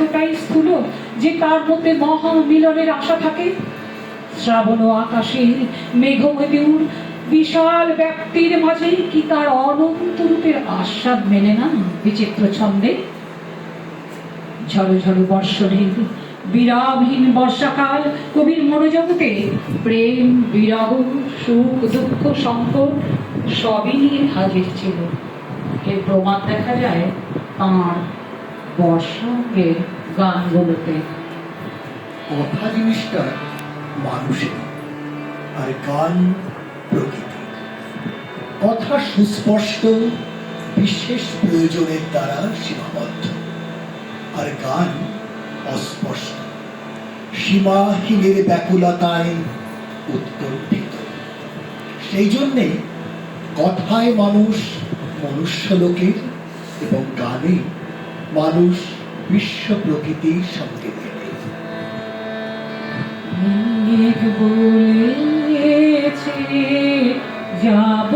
এতটাই স্থূল যে তার মধ্যে মহা মিলনের আশা থাকে? শ্রাবণ আকাশের মেঘময়ূর বিশাল ব্যক্তির মাঝে কি তার অনন্ত রূপের আস্বাদ মেলে না বিচিত্র ছন্দে? ঝড়ো ঝড়ো বর্ষঋণ বিরামহীন বর্ষাকাল কবির মনোজগতে, প্রেম, বিরহ, সুখ, দুঃখ, সংকট, সবই হাজির ছিল। এর প্রমাণ দেখা যায়? তাঁর বর্ষাঙ্গের গানগুলোতে। কথা জিনিসটা মানুষের, আর গান প্রকৃতি কথা সুস্পষ্ট, বিশেষ প্রয়োজনের দ্বারা সীমাবদ্ধ, আর গান অস্পষ্ট। সীমাহীনের ব্যাকুলতায় উৎকণ্ঠিত। সেই জন্যে কথায় মানুষ মনুষ্য লোকের এবং গানে মানুষ বিশ্ব প্রকৃতির সঙ্গে মেঘ বলেছে যাব